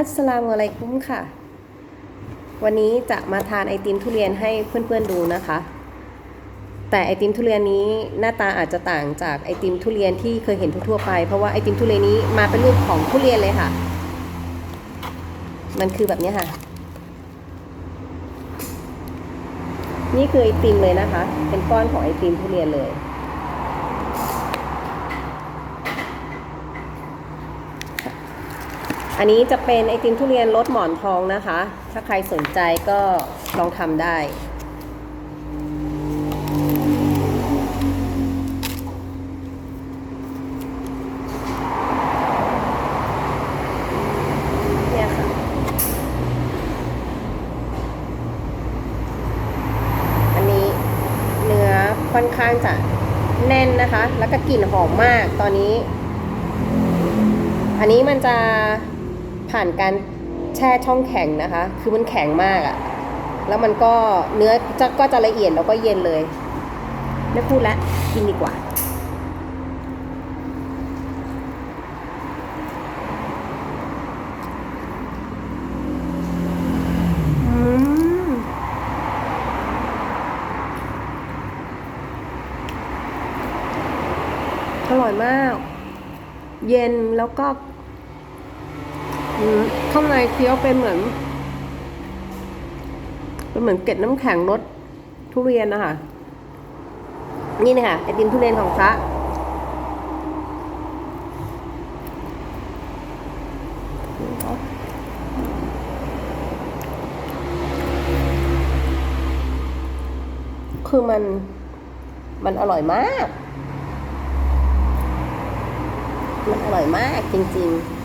อัสสลามุอะลัยกุมค่ะ วันนี้จะมาทานไอติมทุเรียนให้เพื่อนๆดูนะคะ แต่ไอติมทุเรียนนี้หน้าตาอาจจะต่างจากไอติมทุเรียนที่เคยเห็นทั่วไป เพราะว่าไอติมทุเรียนนี้มาเป็นรูปของทุเรียนเลยค่ะ มันคือแบบนี้ค่ะ นี่คือไอติมเลยนะคะ เป็นก้อนของไอติมทุเรียนเลย อันนี้จะเป็นไอติมทุเรียนรสหมอนทองนะคะ ถ้าใครสนใจก็ลองทำได้ เนี่ยค่ะ อันนี้เนื้อค่อนข้างจะแน่นนะคะ แล้วก็กลิ่นหอมมากตอนนี้ อันนี้มันจะ ผ่านการแช่ช่องแข็งนะคะ คือมันแข็งมากอะแล้วมันก็เนื้อจะก็จะละเอียดแล้วก็เย็นเลย ไม่พูดละกินดีกว่าอืมอร่อยมาก เย็นแล้วก็ ข้างในเคี้ยวเป็นเหมือน เป็นเหมือนเกล็ดน้ำแข็งรสทุเรียนนะคะนี่นะคะไอติมทุเรียนของพระคือมันมันอร่อยมาก มันอร่อยมากจริง ๆ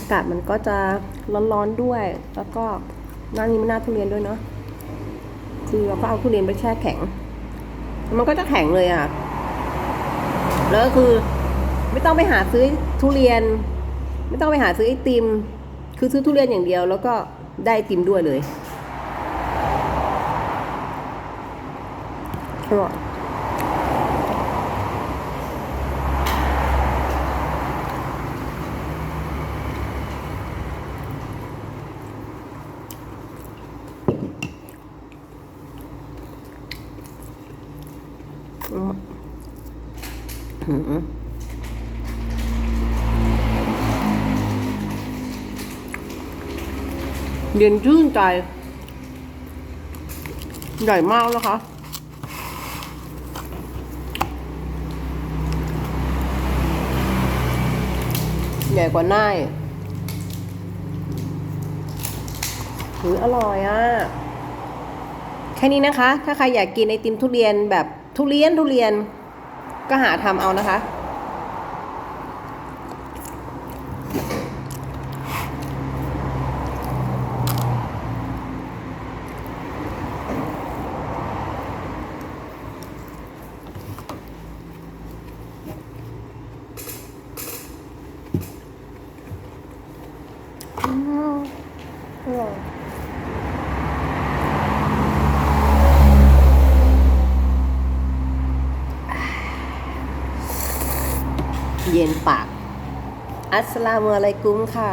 อากาศมันก็จะร้อนๆด้วย แล้วก็หน้านี้มันหน้าทุเรียนด้วยเนาะคือเราก็เอาทุเรียนไปแช่แข็ง มันก็จะแข็งเลยอะ แล้วก็คือไม่ต้องไปหาซื้อทุเรียน ไม่ต้องไปหาซื้อไอติม คือซื้อทุเรียนอย่างเดียว แล้วก็ได้ไอติมด้วยเลยอร่อย เย็นชื่นใจ ใหญ่มากนะคะใหญ่กว่าหน้าหืออร่อยอะ แค่นี้นะคะ ถ้าใครอยากกินไอติมทุเรียนแบบทุเรียนทุเรียน ก็หาทำเอานะคะ อืมอร่อย เย็นปาก อัสลามุอะลัยกุมค่ะ